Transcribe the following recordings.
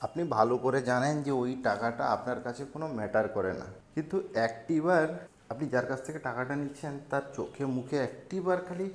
আপনি ভালো করে জানেন যে ওই টাকাটা আপনার কাছে কোনো ম্যাটার করে না। কিন্তু একটিবার আপনি যার কাছ থেকে টাকাটা নিচ্ছেন, তার চোখে মুখে একটিবার খালি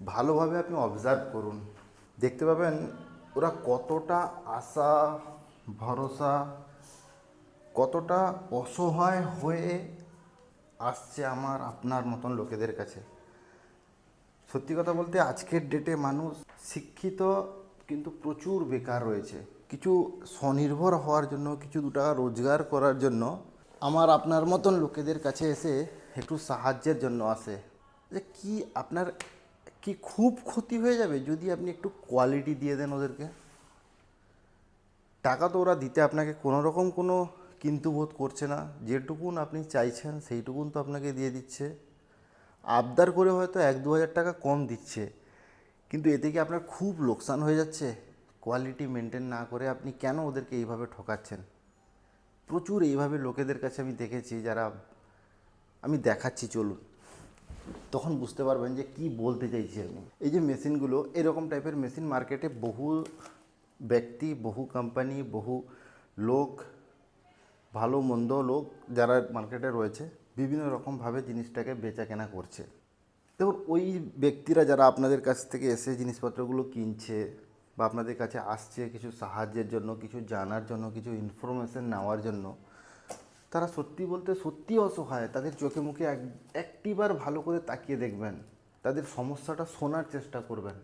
ভালোভাবে আপনি অবজার্ভ করুন। দেখতে পাবেন ওরা কতটা আশা, ভরসা, কতটা অসহায় হয়ে আসছে আমার, আপনার মতন লোকেদের কাছে। সত্যি কথা বলতে আজকের ডেটে মানুষ শিক্ষিত কিন্তু প্রচুর বেকার রয়েছে। কিছু স্বনির্ভর হওয়ার জন্য, কিছু দু টাকা রোজগার করার জন্য আমার আপনার মতন লোকেদের কাছে এসে একটু সাহায্যের জন্য আসে। যে কি আপনার, কি খুব ক্ষতি হয়ে যাবে যদি আপনি একটু কোয়ালিটি দিয়ে দেন ওদেরকে? টাকা তো ওরা দিতে আপনাকে কোনো রকম কোনো কিন্তু বোধ করছে না। যেটুকুন আপনি চাইছেন সেইটুকুন তো আপনাকে দিয়ে দিচ্ছে। আবদার করে হয়তো এক দু হাজার টাকা কম দিচ্ছে। কিন্তু এতে কি আপনার খুব লোকসান হয়ে যাচ্ছে? কোয়ালিটি মেনটেন না করে আপনি কেন ওদেরকে এইভাবে ঠকাচ্ছেন? প্রচুর এইভাবে লোকেদের কাছে আমি দেখেছি যারা আমি দেখাচ্ছি, চলুন। তখন বুঝতে পারবেন যে কি বলতে চাইছি আমি। এই যে মেশিনগুলো এরকম টাইপের মেশিন মার্কেটে বহু ব্যক্তি, বহু কোম্পানি বহু লোক, ভালো, মন্দ লোক যারা মার্কেটে রয়েছে, বিভিন্ন রকমভাবে জিনিসটাকে বেচা কেনা করছে। দেখুন, ওই ব্যক্তিরা যারা আপনাদের কাছ থেকে এসে জিনিসপত্রগুলো কিনছে বা আপনাদের কাছে আসছে কিছু সাহায্যের জন্য, কিছু জানার জন্য, কিছু ইনফরমেশন নেওয়ার জন্য, তারা সত্যি বলতে সত্যি অসহায়। তাদের চোখে মুখে এক, একটিবার ভালো করে তাকিয়ে দেখবেন। তাদের সমস্যাটা শোনার চেষ্টা করবেন।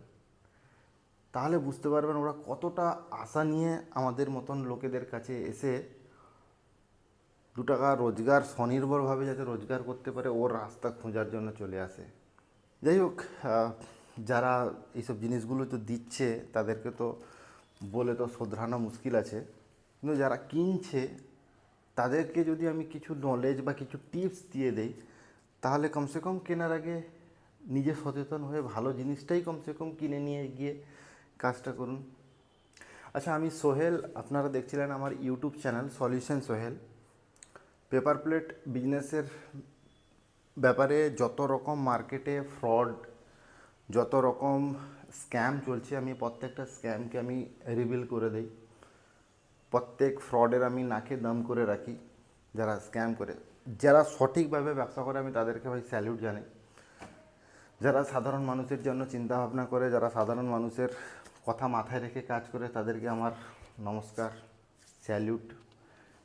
তাহলে বুঝতে পারবেন ওরা কতটা আশা নিয়ে আমাদের মতন লোকেদের কাছে এসে দু টাকা রোজগার, স্বনির্ভরভাবে যাতে রোজগার করতে পারে, ওর রাস্তা খোঁজার জন্য চলে আসে। যাই হোক যারা এইসব জিনিসগুলো তো দিচ্ছে, তাদেরকে তো বলে তো শোধরানো মুশকিল আছে। কিন্তু যারা কিনছে, তাদেরকে যদি আমি কিছু নলেজ বা কিছু টিপস দিয়ে দেই, তাহলে কমসে কম কেনার আগে নিজে সচেতন হয়ে ভালো জিনিসটাই কমসে কম কিনে নিয়ে গিয়ে কাজটা করুন। আচ্ছা আমি সোহেল, আপনারা দেখছিলেন আমার YouTube channel solution Sohel. Paper plate বিজনেসের ব্যাপারে যত রকম মার্কেটে ফ্রড যত রকম স্ক্যাম চলছে, আমি প্রত্যেকটা স্ক্যামকে আমি রিভিল করে দেই। প্রত্যেক ফ্রডের আমি নাকে দাম করে রাখি যারা স্ক্যাম করে। যারা সঠিকভাবে ব্যবসা করে, আমি তাদেরকে ভাই স্যালিউট জানাই। যারা সাধারণ মানুষের জন্য চিন্তা ভাবনা করে, যারা সাধারণ মানুষের কথা মাথায় রেখে কাজ করে, তাদেরকে আমার নমস্কার স্যালিউট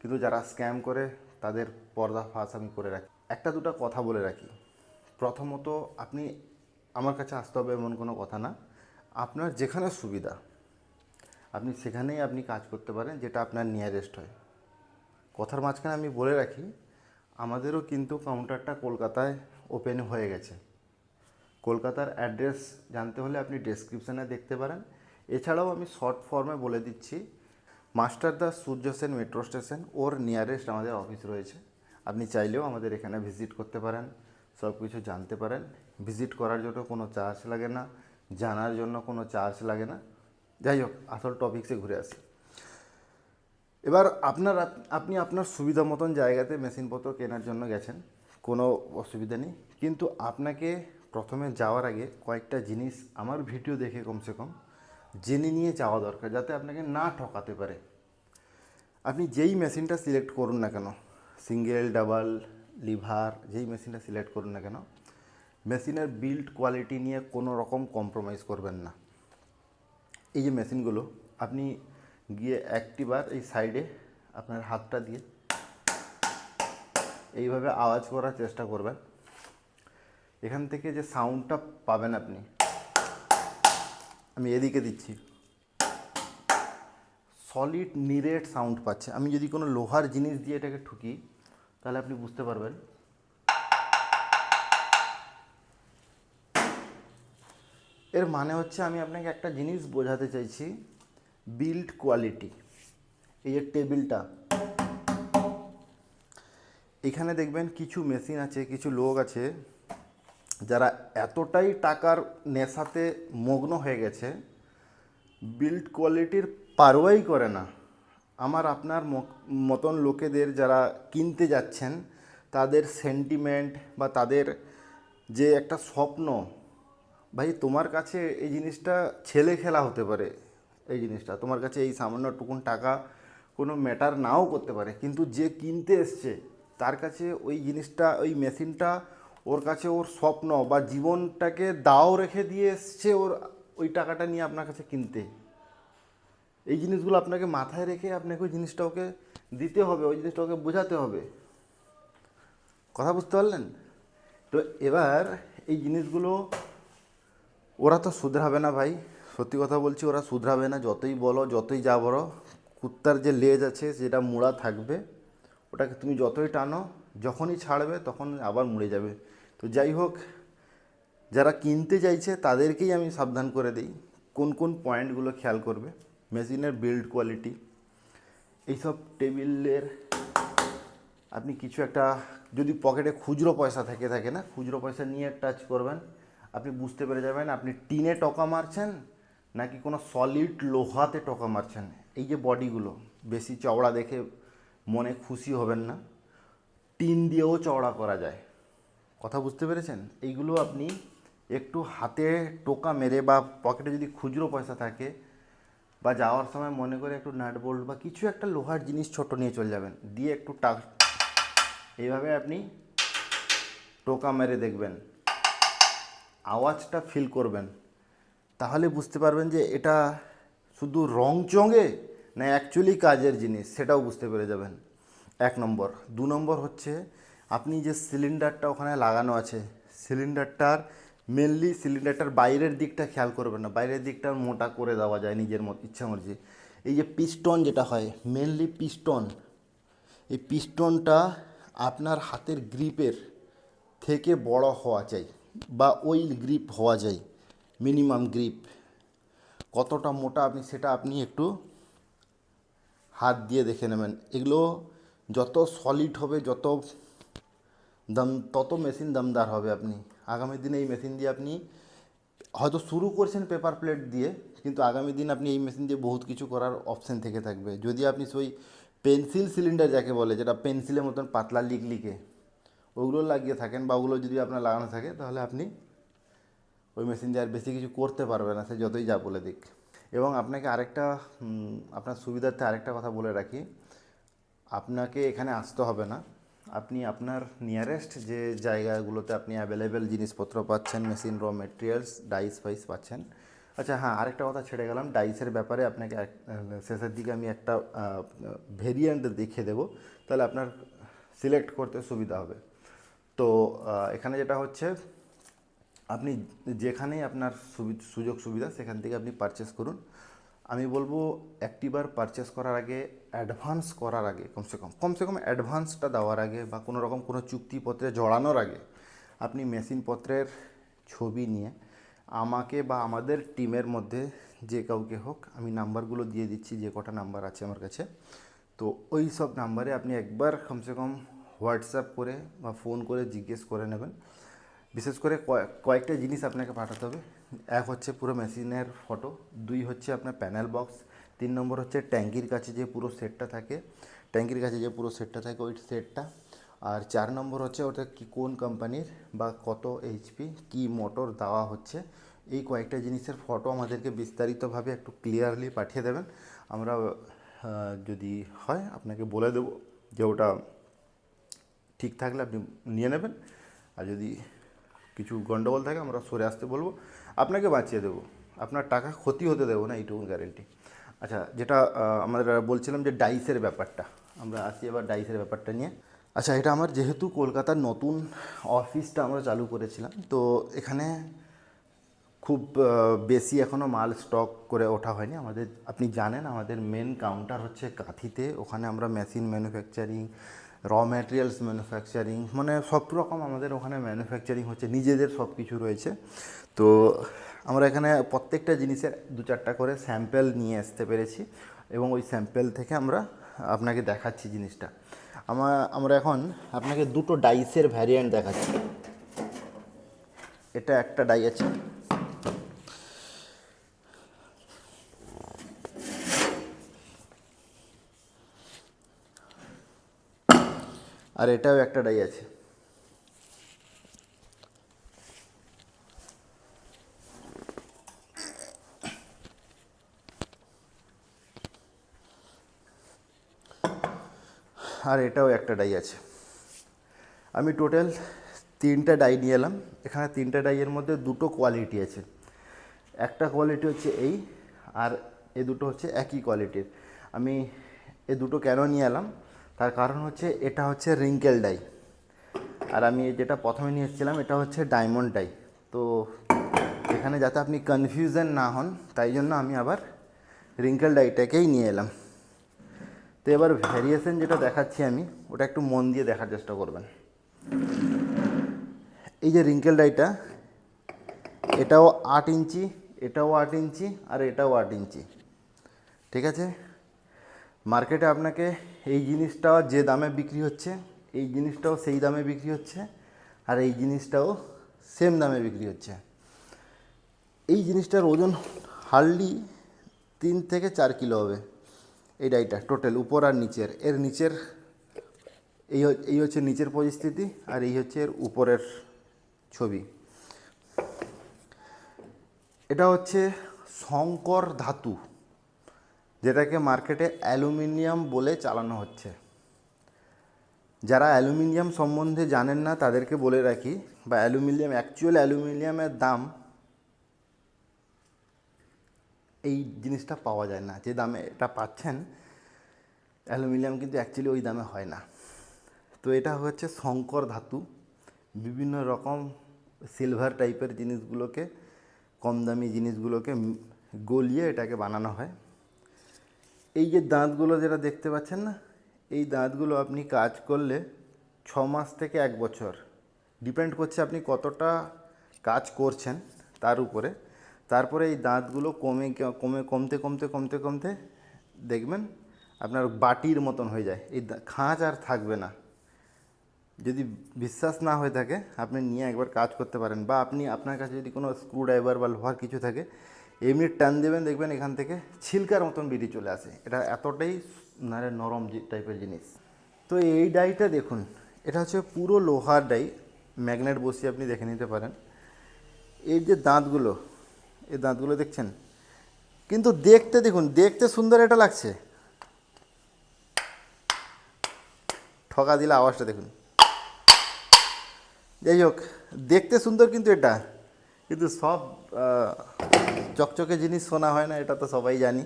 কিন্তু যারা স্ক্যাম করে, তাদের পর্দা ফাঁস আমি করে রাখি। একটা দুটো কথা বলে রাখি। প্রথমত, আপনি আমার কাছে আসতে হবে এমন কোনো কথা না। আপনার যেখানে সুবিধা, আপনি সেখানেই আপনি কাজ করতে পারেন যেটা আপনার নিয়ারেস্ট হয়। কথার মাঝখানে আমি বলে রাখি, আমাদেরও কিন্তু কাউন্টারটা কলকাতায় ওপেন হয়ে গেছে। কলকাতার অ্যাড্রেস জানতে হলে আপনি ডেসক্রিপশানে দেখতে পারেন। এছাড়াও আমি শর্ট ফর্মে বলে দিচ্ছি, মাস্টারদা সূর্য সেন মেট্রো স্টেশন ওর নিয়ারেস্ট আমাদের অফিস রয়েছে। আপনি চাইলেও আমাদের এখানে ভিজিট করতে পারেন সব কিছু জানতে পারেন। ভিজিট করার জন্য কোনো চার্জ লাগে না, জানার জন্য কোনো চার্জ লাগে না। যাই হোক, আসল টপিক্সে ঘুরে আসি। এবার আপনার আপনি আপনার সুবিধা মতন জায়গাতে মেশিনপত্র কেনার জন্য গেছেন, কোনো অসুবিধা নেই। কিন্তু আপনাকে প্রথমে যাওয়ার আগে কয়েকটা জিনিস আমার ভিডিও দেখে কমসে কম জেনে নিয়ে যাওয়া দরকার, যাতে আপনাকে না ঠকাতে পারে। আপনি যেই মেশিনটা সিলেক্ট করুন না কেন সিঙ্গেল ডাবল লিভার যেই মেশিনটা সিলেক্ট করুন না কেন মেশিনের বিল্ড কোয়ালিটি নিয়ে কোনো রকম কম্প্রোমাইজ করবেন না। এই যে মেশিনগুলো, আপনি গিয়ে একটিবার এই সাইডে আপনার হাতটা দিয়ে এইভাবে আওয়াজ করার চেষ্টা করবেন। এখান থেকে যে সাউন্ডটা পাবেন আপনি, আমি এদিকে দিচ্ছি। সলিড নিরেট সাউন্ড পাচ্ছে। আমি যদি কোনো লোহার জিনিস দিয়ে এটাকে ঠুকি, তাহলে আপনি বুঝতে পারবেন এর মানে হচ্ছে আমি আপনাকে একটা জিনিস বোঝাতে চাইছি বিল্ড কোয়ালিটি এই যে টেবিলটা, এখানে দেখবেন কিছু মেশিন আছে, কিছু লোক আছে, যারা এতটাই টাকার নেশাতে মগ্ন হয়ে গেছে বিল্ড কোয়ালিটির পারোয়াই করে না। আমার আপনার মতন লোকেদের যারা কিনতে যাচ্ছেন, তাদের সেন্টিমেন্ট বা তাদের যে একটা স্বপ্ন ভাই, তোমার কাছে এই জিনিসটা ছেলে খেলা হতে পারে, এই জিনিসটা। তোমার কাছে এই সামান্য টুকুন টাকা কোনো ম্যাটার নাও করতে পারে, কিন্তু যে কিনতে এসছে, তার কাছে ওই জিনিসটা, ওই মেশিনটা ওর কাছে ওর স্বপ্ন বা জীবনটাকে দাও রেখে দিয়ে এসছে ওর ওই টাকাটা নিয়ে আপনার কাছে কিনতে। এই জিনিসগুলো আপনাকে মাথায় রেখে আপনাকে ওই জিনিসটা ওকে দিতে হবে, ওই জিনিসটা ওকে বোঝাতে হবে। কথা বুঝতে পারলেন? তো এবার এই জিনিসগুলো ওরা তো শুধরাবে না ভাই। সত্যি কথা বলছি, ওরা শুধরাবে না। যতই বলো, যতই যা বলো, কুত্তার যে লেজ আছে যেটা মুড়া থাকবে। ওটাকে তুমি যতই টানো, যখনই ছাড়বে, তখন আবার মুড়ে যাবে। তো যাই হোক, যারা কিনতে চাইছে, তাদেরকেই আমি সাবধান করে দিই। কোন কোন পয়েন্টগুলো খেয়াল করবে? মেশিনের বিল্ড কোয়ালিটি এইসব টেবিলের আপনি কিছু একটা, যদি পকেটে খুচরো পয়সা থেকে থাকে না, খুচরো পয়সা নিয়ে টাচ করবেন। আপনি বুঝতে পেরে যাবেন, আপনি টিনে টকা মারছেন নাকি কোনো সলিড লোহাতে টকা মারছেন? এই যে বডিগুলো, বেশি চওড়া দেখে মনে খুশি হবেন না। টিন দিয়েও চওড়া করা যায়। কথা বুঝতে পেরেছেন? এইগুলো আপনি একটু হাতে টোকা মেরে বা পকেটে যদি খুচরো পয়সা থাকে বা যাওয়ার সময় মনে করে একটু নাট বোল্ট বা কিছু একটা লোহার জিনিস ছোট নিয়ে চলে যাবেন, দিয়ে একটু টাক, এইভাবে আপনি টোকা মেরে দেখবেন। আওয়াজটা ফিল করবেন। তাহলে বুঝতে পারবেন যে এটা শুধু রং চঙে না অ্যাকচুয়ালি কাজের জিনিস, সেটাও বুঝতে পেরে যাবেন। এক নম্বর। দু নম্বর হচ্ছে, আপনি যে সিলিন্ডারটা ওখানে লাগানো আছে সিলিন্ডারটার মেনলি সিলিন্ডারটার বাইরের দিকটা খেয়াল করবেন না। বাইরের দিকটা মোটা করে দেওয়া যায় নিজের মত, ইচ্ছা মর্জি। এই যে পিস্টন যেটা হয় মেনলি পিস্টন এই পিস্টনটা আপনার হাতের গ্রিপের থেকে বড় হওয়া চাই। বা ওই গ্রিপ হওয়া যায় মিনিমাম গ্রিপ কতটা মোটা আপনি সেটা আপনি একটু হাত দিয়ে দেখে নেবেন। এগুলো যত সলিড হবে, যত দাম, তত মেশিন দামদার হবে আপনি। আগামী দিনে এই মেশিন দিয়ে আপনি হয়তো শুরু করছেন পেপার প্লেট দিয়ে, কিন্তু আগামী দিন আপনি এই মেশিন দিয়ে বহুত কিছু করার অপশন থেকে থাকবে। যদি আপনি সেই পেন্সিল সিলিন্ডার যাকে বলে, যেটা পেন্সিলের মতন পাতলা লিক লিকে ওগুলো লাগিয়ে থাকেন বা ওগুলো যদি আপনার লাগানো থাকে, তাহলে আপনি ওই মেশিন দিয়ে আর বেশি কিছু করতে পারবে না, সে যতই যা বলে দিক। এবং আপনাকে আরেকটা আপনার সুবিধার্থে আরেকটা কথা বলে রাখি। আপনাকে এখানে আসতে হবে না। আপনি আপনার নিয়ারেস্ট যে জায়গাগুলোতে আপনি অ্যাভেলেবেল জিনিসপত্র পাচ্ছেন মেশিন র মেটেরিয়ালস ডাইস ফাইস পাচ্ছেন। আচ্ছা হ্যাঁ আরেকটা কথা ছেড়ে গেলাম। ডাইসের ব্যাপারে আপনাকে শেষের দিকে আমি একটা ভেরিয়েন্ট দেখিয়ে দেবো। তাহলে আপনার সিলেক্ট করতে সুবিধা হবে। তো এখানে যেটা হচ্ছে, আপনি যেখানেই আপনার সুযোগ সুবিধা, সেখান থেকে আপনি পারচেস করুন। আমি বলব, একটিবার পারচেস করার আগে অ্যাডভান্স করার আগে, কমসে কম কমসে কম অ্যাডভান্সটা দেওয়ার আগে বা কোনো রকম কোনো চুক্তিপত্রে জড়ানোর আগে, আপনি মেশিনপত্রের ছবি নিয়ে, আমাকে বা আমাদের টিমের মধ্যে যে কাউকে হোক, আমি নাম্বারগুলো দিয়ে দিচ্ছি, যে কটা নাম্বার আছে আমার কাছে, তো ওই সব নাম্বারে আপনি একবার কমসে কম হোয়াটসঅ্যাপ করে বা ফোন করে জিজ্ঞেস করে নেবেন। বিশেষ করে কয়েক- কয়েকটা জিনিস আপনাকে পাঠাতে হবে। এক হচ্ছে পুরো মেশিনের ফটো, দুই হচ্ছে আপনার প্যানেল বক্স, তিন নম্বর হচ্ছে ট্যাঙ্কির কাছে যে পুরো সেটটা থাকে, ট্যাঙ্কির কাছে যে পুরো সেটটা থাকে ওই সেটটা। আর চার নম্বর হচ্ছে ওটা কি, কোন কোম্পানির বা কত এইচপি, কি মোটর দেওয়া হচ্ছে, এই কয়েকটা জিনিসের ফটো আমাদেরকে বিস্তারিতভাবে একটু ক্লিয়ারলি পাঠিয়ে দেবেন। আমরা যদি হয় আপনাকে বলে দেবো যে ওটা ঠিক থাকলে আপনি নিয়ে নেবেন। আর যদি কিছু গন্ডগোল থাকে, আমরা সরে আসতে বলব। আপনাকে বাঁচিয়ে দেবো। আপনার টাকা ক্ষতি হতে দেবো না, এইটুকু গ্যারেন্টি আচ্ছা যেটা আমরা বলছিলাম যে ডাইসের ব্যাপারটা। আমরা আসি এবার ডাইসের ব্যাপারটা নিয়ে। আচ্ছা এটা আমার যেহেতু কলকাতার নতুন অফিসটা আমরা চালু করেছিলাম, তো এখানে খুব বেশি এখনও মাল স্টক করে ওঠা হয়নি। আমাদের, আপনি জানেন, আমাদের মেন কাউন্টার হচ্ছে কাঁথিতে। ওখানে আমরা machine manufacturing raw materials manufacturing মানে সব রকম আমাদের ওখানে ম্যানুফ্যাকচারিং হচ্ছে, নিজেদের সব কিছু রয়েছে। তো আমরা এখানে প্রত্যেকটা জিনিসের দু চারটা করে স্যাম্পেল নিয়ে আসতে পেরেছি এবং ওই স্যাম্পেল থেকে আমরা আপনাকে দেখাচ্ছি জিনিসটা। আমরা আমরা এখন আপনাকে দুটো ডাইসের ভ্যারিয়েন্ট দেখাচ্ছি। এটা একটা ডাই আছে। আর এটাও একটা ডাই আছে। আর এটাও একটা ডাই আছে। আমি টোটাল তিনটা ডাই নিয়ে এলাম। এখানে তিনটা ডাইয়ের মধ্যে দুটো কোয়ালিটি আছে। একটা কোয়ালিটি হচ্ছে এই আর এ দুটো হচ্ছে একই কোয়ালিটির। আমি এ দুটো কেন নিয়ে এলাম? তার কারণ হচ্ছে এটা হচ্ছে রিঙ্কেল ডাই। আর আমি যেটা প্রথমে নিয়ে এসেছিলাম, এটা হচ্ছে ডায়মন্ড ডাই। তো এখানে যাতে আপনি কনফিউশন না হন, তাই জন্য আমি আবার রিঙ্কেল ডাইটাকেই নিয়ে এলাম। তো এবার ভ্যারিয়েশন যেটা দেখাচ্ছি আমি, ওটা একটু মন দিয়ে দেখার চেষ্টা করবেন। এই যে রিঙ্কেল ডাইটা, এটাও আট ইঞ্চি, এটাও আট ইঞ্চি, আর এটাও আট ইঞ্চি। ঠিক আছে? মার্কেটে আপনাকে এই জিনিসটাও যে দামে বিক্রি হচ্ছে, এই জিনিসটাও সেই দামে বিক্রি হচ্ছে, আর এই জিনিসটাও সেম দামে বিক্রি হচ্ছে। এই জিনিসটার ওজন হার্ডলি তিন থেকে চার কিলো হবে। এই ডাইটা টোটাল উপর আর নিচের। এর নিচের, এই এই হচ্ছে নিচের পরিস্থিতি, আর এই হচ্ছে এর উপরের ছবি। এটা হচ্ছে শঙ্কর ধাতু। যেটাকে মার্কেটে অ্যালুমিনিয়াম বলে চালানো হচ্ছে। যারা অ্যালুমিনিয়াম সম্বন্ধে জানেন না, তাদেরকে বলে রাখি, বা অ্যালুমিনিয়াম অ্যাকচুয়াল অ্যালুমিনিয়ামের দাম এই জিনিসটা পাওয়া যায় না। যে দামে এটা পাচ্ছেন, অ্যালুমিনিয়াম কিন্তু অ্যাকচুয়ালি ওই দামে হয় না। তো এটা হচ্ছে শঙ্কর ধাতু। বিভিন্ন রকম সিলভার টাইপের জিনিসগুলোকে, কম দামি জিনিসগুলোকে গলিয়ে এটাকে বানানো হয়। এই যে দাঁতগুলো যেটা দেখতে পাচ্ছেন না, এই দাঁতগুলো আপনি কাজ করলে ছ মাস থেকে এক বছর, ডিপেন্ড করছে আপনি কতটা কাজ করছেন তার উপরে। তারপরে এই দাঁতগুলো কমে কমে, কমতে কমতে কমতে কমতে দেখবেন আপনার বাটির মতন হয়ে যায়। এই খাঁজ আর থাকবে না। যদি বিশ্বাস না হয়ে থাকে, আপনি নিয়ে একবার কাজ করতে পারেন বা আপনি, আপনার কাছে যদি কোনো স্ক্রুড্রাইভার বা লোহার কিছু থাকে এমনি টান দেবেন, দেখবেন এখান থেকে ছিলকার মতন বেরিয়ে চলে আসে। এটা এতটাই মানে নরম টাইপের জিনিস। তো এই ডাইটা দেখুন, এটা হচ্ছে পুরো লোহার ডাই, ম্যাগনেট বসিয়ে আপনি দেখে নিতে পারেন। এর যে দাঁতগুলো, এই দাঁতগুলো দেখছেন? কিন্তু দেখতে দেখুন, দেখতে সুন্দর এটা লাগছে। ঠকা দিলে আওয়াজটা দেখুন। যাই হোক, দেখতে সুন্দর কিন্তু এটা। কিন্তু সব চকচকে জিনিস শোনা হয় না, এটা তো সবাই জানি।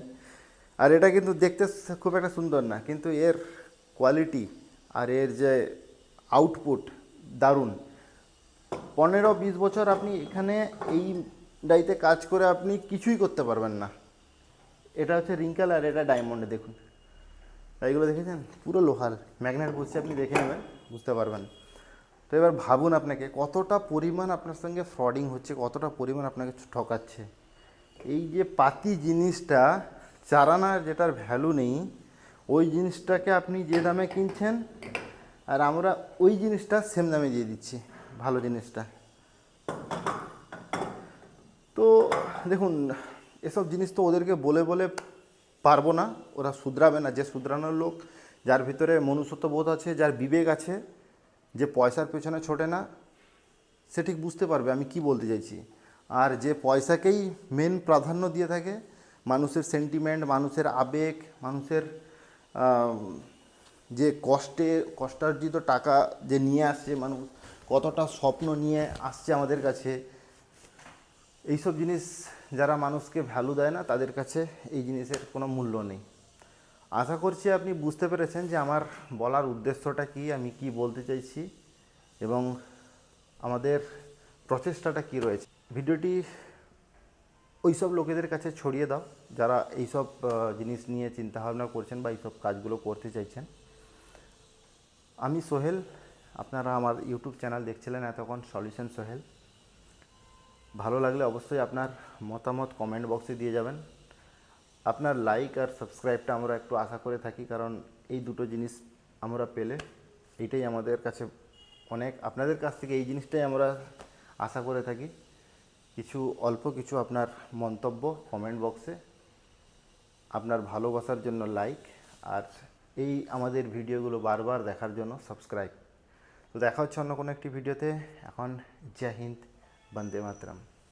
আর এটা কিন্তু দেখতে খুব একটা সুন্দর না, কিন্তু এর কোয়ালিটি আর এর যে আউটপুট দারুণ। পনেরো বিশ বছর আপনি এখানে এই ডাইতে কাজ করে আপনি কিছুই করতে পারবেন না। এটা হচ্ছে রিঙ্কেল আর এটা ডায়মন্ডে দেখুন। এইগুলো দেখেছেন? পুরো লোহার। ম্যাগনেট বসছে, আপনি দেখে নেবেন, বুঝতে পারবেন। তো এবার ভাবুন আপনাকে, কতটা পরিমাণ আপনার সঙ্গে ফ্রডিং হচ্ছে, কতটা পরিমাণ আপনাকে ঠকাচ্ছে। এই যে পাতি জিনিসটা চারানা যেটার ভ্যালু নেই, ওই জিনিসটাকে আপনি যে দামে কিনছেন, আর আমরা ওই জিনিসটা সেম দামে দিয়ে দিচ্ছি, ভালো জিনিসটা। তো দেখুন, এসব জিনিস তো ওদেরকে বলে বলে পারব না, ওরা শুধরাবে না। যে শুধরানোর লোক, যার ভিতরে মনুষ্যত্ব বোধ আছে, যার বিবেক আছে, যে পয়সার পেছনে ছোটে না, সে ঠিক বুঝতে পারবে, আমি কি বলতে চাইছি। আর যে পয়সাকেই মেন প্রাধান্য দিয়ে থাকে, মানুষের সেন্টিমেন্ট মানুষের আবেগ, মানুষের যে কষ্টে, কষ্টার্জিত টাকা যে নিয়ে আসছে মানুষ, কতটা স্বপ্ন নিয়ে আসছে আমাদের কাছে, এইসব জিনিস যারা মানুষকে ভ্যালু দেয় না, তাদের কাছে এই জিনিসের কোনো মূল্য নেই। আশা করছি আপনি বুঝতে পেরেছেন যে আমার বলার উদ্দেশ্যটা কি, আমি কি বলতে চাইছি এবং আমাদের প্রচেষ্টাটা কি রয়েছে। ভিডিওটি ওইসব লোকেদের কাছে ছড়িয়ে দাও যারা এইসব জিনিস নিয়ে চিন্তাভাবনা করছেন বা এইসব কাজগুলো করতে চাইছেন। আমি সোহেল, আপনারা আমার ইউটিউব চ্যানেল দেখছিলেন এতক্ষণ, সলিউশন সোহেল। ভালো লাগলে অবশ্যই আপনার মতামত কমেন্ট বক্সে দিয়ে যাবেন। আপনার লাইক আর সাবস্ক্রাইবটা আমরা একটু আশা করে থাকি, কারণ এই দুটো জিনিস আমরা পেলে এইটাই আমাদের কাছে অনেক, আপনাদের কাছ থেকে এই জিনিসটাই আমরা আশা করে থাকি। কিছু, অল্প কিছু আপনার মন্তব্য কমেন্ট বক্সে আপনার ভালোবাসার জন্য লাইক আর এই আমাদের ভিডিওগুলো বারবার দেখার জন্য সাবস্ক্রাইব তো দেখা হচ্ছে অন্য কোনো একটি ভিডিওতে এখন জয় হিন্দ, বন্দে মাতরম।